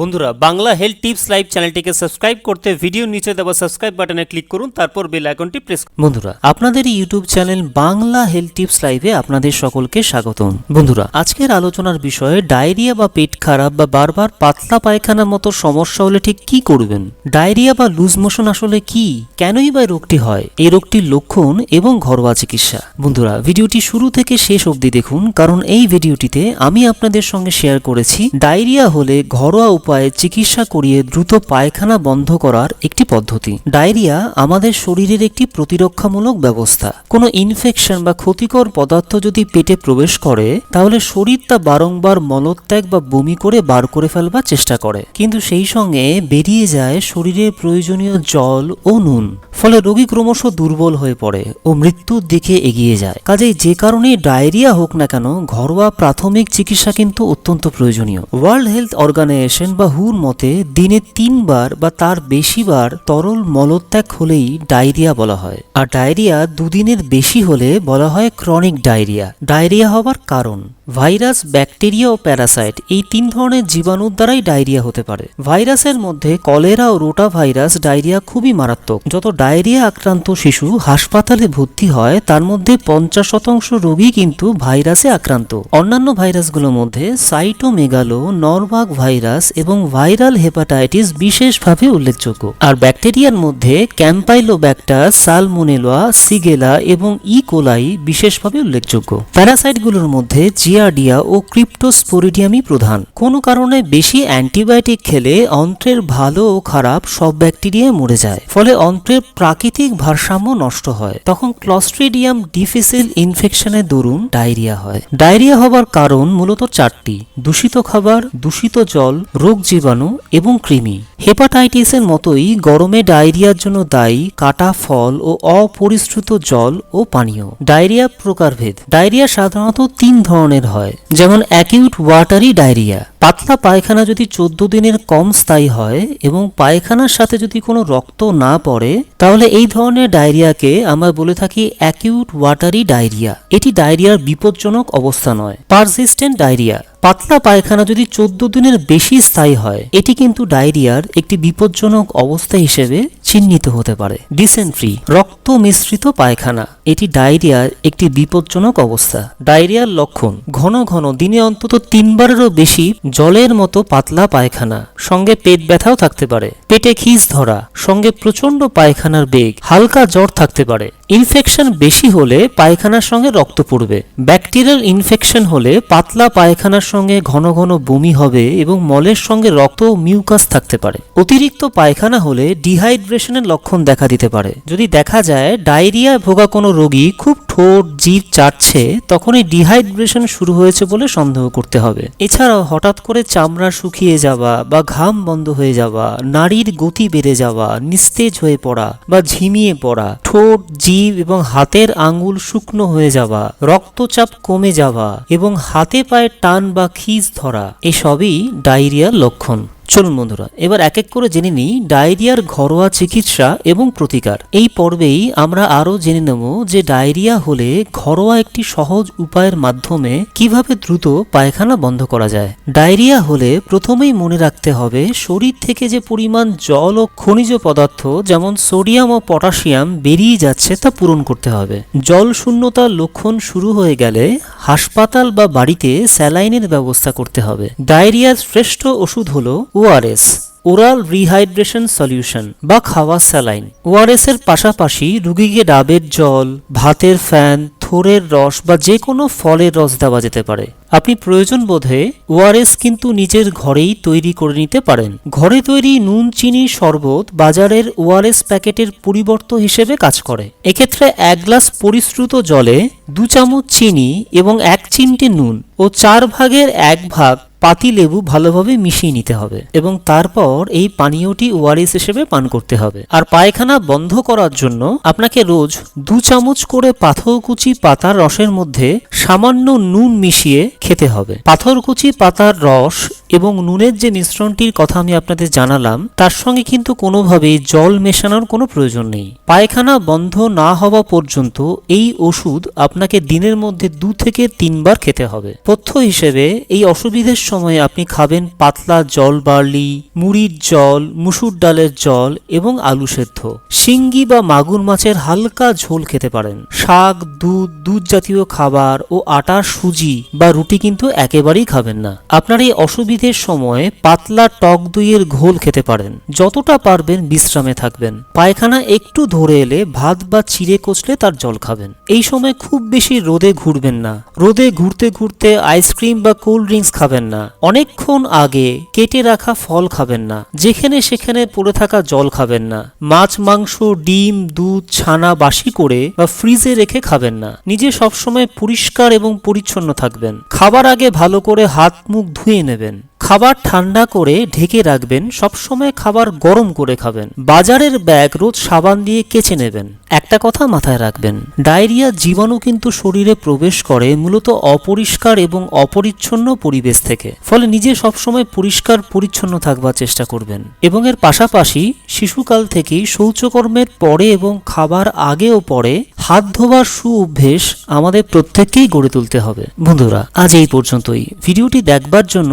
বন্ধুরা, Bangla health tips live চ্যানেলটিকে subscribe করতে ভিডিও নিচে দেওয়া সাবস্ক্রাইব বাটনে ক্লিক করুন, তারপর বেল আইকনটি প্রেস বন্ধুরা, আপনাদের YouTube channel Bangla health tips লাইভে আপনাদের সকলকে স্বাগতম। বন্ধুরা, আজকের আলোচনার বিষয়ে ডায়রিয়া বা পেট খারাপ বা বারবার পাতলা পায়খানার মতো সমস্যা হলে ঠিক কি করবেন? ডায়রিয়া বা লুজ মোশন আসলে কি? কেনই বা রোগটি হয়? এই রোগটির লক্ষণ এবং ঘরোয়া চিকিৎসা। বন্ধুরা, ভিডিওটি শুরু থেকে শেষ অবধি দেখুন, কারণ এই ভিডিওটিতে আমি আপনাদের সঙ্গে শেয়ার করেছি, ডায়রিয়া হলে ঘরোয়া উপায়ে চিকিৎসা করিয়ে দ্রুত পায়খানা বন্ধ করার একটি পদ্ধতি। ডায়রিয়া আমাদের শরীরের একটি প্রতিরক্ষামূলক ব্যবস্থা। কোনো ইনফেকশন বা ক্ষতিকর পদার্থ যদি পেটে প্রবেশ করে, তাহলে শরীর তা বারংবার মলত্যাগ বা বমি করে বার করে ফেলবার চেষ্টা করে। কিন্তু সেই সঙ্গে বেরিয়ে যায় শরীরের প্রয়োজনীয় জল ও নুন। ফলে রোগী ক্রমশ দুর্বল হয়ে পড়ে ও মৃত্যুর দিকে এগিয়ে যায়। কাজেই যে কারণে ডায়রিয়া হোক না কেন, ঘরোয়া প্রাথমিক চিকিৎসা কিন্তু অত্যন্ত প্রয়োজনীয়। ওয়ার্ল্ড হেলথ অর্গানাইজেশন বা হুর মতে, দিনে তিনবার বা তার বেশিবার তরল মলত্যাগ হলেই ডায়রিয়া বলা হয়। আর ডায়রিয়া দুদিনের বেশি হলে বলা হয় ক্রনিক ডায়রিয়া। ডায়রিয়া হবার কারণ? ভাইরাস, ব্যাকটেরিয়া ও প্যারাসাইট এই তিন ধরনের জীবাণুর দ্বারাই ডায়রিয়া হতে পারে। ভাইরাসের মধ্যে কলেরা ও রোটা ভাইরাস ডায়রিয়া খুবই মারাত্মক। যত ডায়রিয়া আক্রান্ত শিশু হাসপাতালে ভর্তি হয়, তার মধ্যে পঞ্চাশ শতাংশ রোগী কিন্তু ভাইরাসে আক্রান্ত। অন্যান্য ভাইরাসগুলোর মধ্যে সাইটোমেগালো, নরবাগ ভাইরাস এবং ভাইরাল হেপাটাইটিস বিশেষভাবে উল্লেখযোগ্য। আর ব্যাকটেরিয়ার মধ্যে ক্যাম্পাইলোব্যাক্টার সালমোনেলা, সিগেলা এবং ই. কোলাই বিশেষভাবে উল্লেখযোগ্য। প্যারাসাইটগুলোর মধ্যে জিয়াডিয়া ও ক্রিপ্টোস্পোরিডিয়ামই প্রধান। কোনো কারণে বেশি অ্যান্টিবায়োটিক খেলে অন্ত্রের ভালো ও খারাপ সব ব্যাকটেরিয়া মরে যায়। ফলে অন্ত্রের প্রাকৃতিক ভারসাম্য নষ্ট হয়। তখন ক্লস্ট্রিডিয়াম ডিফিসিল ইনফেকশনের দরুন ডায়রিয়া হয়। ডায়রিয়া হবার কারণ মূলত চারটি। দূষিত খাবার, দূষিত জল, রোগ জীবাণু এবং কৃমি। হেপাটাইটিসের মতোই গরমে ডায়রিয়ার জন্য দায়ী কাটা ফল ও অপরিশ্রুত জল ও পানীয়। ডায়রিয়া প্রকারভেদ। ডায়রিয়া সাধারণত তিন ধরনের হয়, যেমন অ্যাকিউট ওয়াটারি ডায়রিয়া পাতলা পায়খানা যদি চোদ্দ দিনের কম স্থায়ী হয় এবং পায়খানার সাথে যদি কোনো রক্ত না পড়ে, তাহলে এই ধরনের ডায়রিয়াকে আমরা বলে থাকি অ্যাকিউট ওয়াটারি ডায়রিয়া এটি ডায়রিয়ার বিপজ্জনক অবস্থা নয় পারসিস্টেন্ট ডায়রিয়া পাতলা পায়খানা যদি চোদ্দ দিনের বেশি স্থায়ী হয়, এটি কিন্তু ডায়রিয়ার একটি বিপজ্জনক অবস্থা হিসেবে চিহ্নিত হতে পারে। ডিসেন্ট্রি রক্ত মিশ্রিত পায়খানা। এটি ডায়রিয়ার একটি বিপজ্জনক অবস্থা। ডায়রিয়ার লক্ষণ, ঘন ঘন, দিনে অন্তত তিনবারেরও বেশি জলের মতো পাতলা পায়খানা, সঙ্গে পেট ব্যথাও থাকতে পারে। পেটে খিস ধরা, সঙ্গে প্রচণ্ড পায়খানার বেগ, হালকা জ্বর থাকতে পারে। ইনফেকশন বেশি হলে পায়খানার সঙ্গে রক্ত পড়বে। ব্যাকটেরিয়াল ইনফেকশন হলে পাতলা পায়খানার সঙ্গে ঘন ঘন বমি হবে এবং মলের সঙ্গে রক্ত মিউকাস থাকতে পারে। অতিরিক্ত পায়খানা হলে ডিহাইড্রেশনের লক্ষণ দেখা দিতে পারে। যদি দেখা যায় ডায়রিয়া ভোগা কোনো রোগী খুব ঠোঁট, জিভ চাটছে তখন এই ডিহাইড্রেশন শুরু হয়েছে বলে সন্দেহ করতে হবে। এছাড়াও হঠাৎ করে চামড়া শুকিয়ে যাওয়া বা ঘাম বন্ধ হয়ে যাওয়া, নাড়ির গতি বেড়ে যাওয়া, নিস্তেজ হয়ে পড়া বা ঝিমিয়ে পড়া, ঠোঁট, জিভ এবং হাতের আঙুল শুকনো হয়ে যাওয়া, রক্তচাপ কমে যাওয়া এবং হাতে পায়ে টান বা খিজ ধরা, এসবই ডায়রিয়ার লক্ষণ। চলুন বন্ধুরা, এবার এক এক করে জেনে নিই ডায়রিয়ার ঘরোয়া চিকিৎসা এবং প্রতিকার। এই পর্বেই আমরা আরও জেনে নেব যে ডায়রিয়া হলে ঘরোয়া একটি সহজ উপায়ের মাধ্যমে কীভাবে দ্রুত পায়খানা বন্ধ করা যায়। ডায়রিয়া হলে প্রথমেই মনে রাখতে হবে শরীর থেকে যে পরিমাণ জল ও খনিজ পদার্থ, যেমন সোডিয়াম ও পটাশিয়াম, বেরিয়ে যাচ্ছে তা পূরণ করতে হবে। জল শূন্যতার লক্ষণ শুরু হয়ে গেলে হাসপাতাল বা বাড়িতে স্যালাইনের ব্যবস্থা করতে হবে। ডায়রিয়ার শ্রেষ্ঠ ওষুধ হলো ওআরএস, ওরাল রিহাইড্রেশন সলিউশন বা খাওয়া স্যালাইন। ওআরএস এর পাশাপাশি রুগীকে ডাবের জল, ভাতের ফ্যান, থোরের রস বা যে কোনো ফলের রস দেওয়া যেতে পারে। আপনি প্রয়োজন বোধে ওআরএস কিন্তু নিজের ঘরেই তৈরি করে নিতে পারেন। ঘরে তৈরি নুন, চিনি, শরবত বাজারের ওআরএস প্যাকেটের পরিবর্ত হিসেবে কাজ করে। এক্ষেত্রে এক গ্লাস পরিশ্রুত জলে দু চামচ চিনি এবং এক চিমটে নুন ও চার ভাগের এক ভাগ পাতি লেবু ভালোভাবে মিশিয়ে নিতে হবে এবং তারপর এই পানীয়টি ওয়ারিস হিসেবে পান করতে হবে। আর পায়খানা বন্ধ করার জন্য আপনাকে রোজ দু চামচ করে পাথরকুচি পাতার রসের মধ্যে সামান্য নুন মিশিয়ে খেতে হবে। পাথরকুচি পাতার রস এবং নুনের যে মিশ্রণটির কথা আমি আপনাদের জানালাম, তার সঙ্গে কিন্তু কোনোভাবেই জল মেশানোর কোনো প্রয়োজন নেই। পায়খানা বন্ধ না হওয়া পর্যন্ত এই ওষুধ আপনাকে দিনের মধ্যে দু থেকে তিনবার খেতে হবে। পথ্য হিসেবে, এই অসুবিধের সময় আপনি খাবেন পাতলা জল বার্লি, মুড়ির জল, মুসুর ডালের জল এবং আলু সেদ্ধ। শিঙ্গি বা মাগুর মাছের হালকা ঝোল খেতে পারেন। শাক, দুধ দুধ জাতীয় খাবার ও আটার সুজি বা রুটি কিন্তু একেবারেই খাবেন না। আপনার এই অসুবিধের সময় পাতলা টক দইয়ের ঘোল খেতে পারেন। যতটা পারবেন বিশ্রামে থাকবেন। পায়খানা একটু ধরে এলে ভাত বা চিড়ে কচলে তার জল খাবেন। এই সময় খুব বেশি রোদে ঘুরবেন না। রোদে ঘুরতে ঘুরতে আইসক্রিম বা কোল্ড ড্রিঙ্কস খাবেন না। অনেকক্ষণ আগে কেটে রাখা ফল খাবেন না। যেখানে সেখানে পড়ে থাকা জল খাবেন না। মাছ, মাংস, ডিম, দুধ, ছানা, বাসি করে বা ফ্রিজে রেখে খাবেন না। নিজে সবসময় পরিষ্কার এবং পরিচ্ছন্ন থাকবেন। খাবার আগে ভালো করে হাত মুখ ধুয়ে নেবেন। খাবার ঠান্ডা করে ঢেকে রাখবেন, সবসময় খাবার গরম করে খাবেন। বাজারের ব্যাগ রোজ সাবান দিয়ে কেচে নেবেন। একটা কথা মাথায় রাখবেন, ডায়রিয়া জীবাণু কিন্তু শরীরে প্রবেশ করে মূলত অপরিষ্কার এবং অপরিচ্ছন্ন পরিবেশ থেকে। ফলে নিজে সবসময় পরিষ্কার, পরিচ্ছন্ন থাকবার চেষ্টা করবেন। এবং এর পাশাপাশি শিশুকাল থেকেই শৌচকর্মের পরে এবং খাবার আগে ও পরে হাত ধোবার সু অভ্যেস আমাদের প্রত্যেককেই গড়ে তুলতে হবে। বন্ধুরা, আজ এই পর্যন্তই। ভিডিওটি দেখবার জন্য